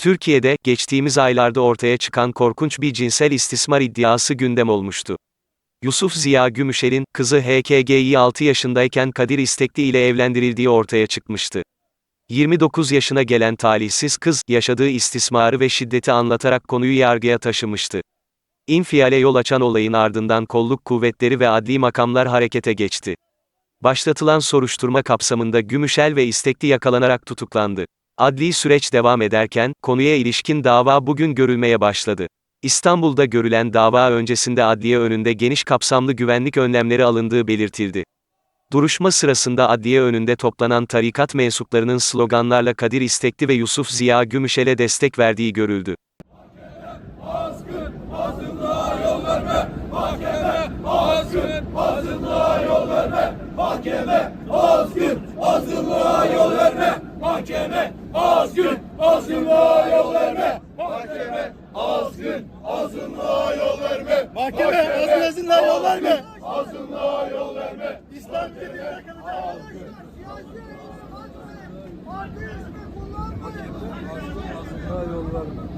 Türkiye'de geçtiğimiz aylarda ortaya çıkan korkunç bir cinsel istismar iddiası gündem olmuştu. Yusuf Ziya Gümüşer'in kızı HKG'yi 6 yaşındayken Kadir İstekli ile evlendirildiği ortaya çıkmıştı. 29 yaşına gelen talihsiz kız, yaşadığı istismarı ve şiddeti anlatarak konuyu yargıya taşımıştı. İnfiale yol açan olayın ardından kolluk kuvvetleri ve adli makamlar harekete geçti. Başlatılan soruşturma kapsamında Gümüşel ve İstekli yakalanarak tutuklandı. Adli süreç devam ederken, konuya ilişkin dava bugün görülmeye başladı. İstanbul'da görülen dava öncesinde adliye önünde geniş kapsamlı güvenlik önlemleri alındığı belirtildi. Duruşma sırasında adliye önünde toplanan tarikat mensuplarının sloganlarla Kadir İstekli ve Yusuf Ziya Gümüşel'e destek verdiği görüldü. Mahkeme azgın, azınlığa yol verme. Mahkeme azgın, azınlığa yol verme. Mahkeme azgın, azınlığa yol verme. Mahkeme azın azınlığa yol verme. Azınlığa yol verme. İslam devletine kalacak. Azınlığa yol verme.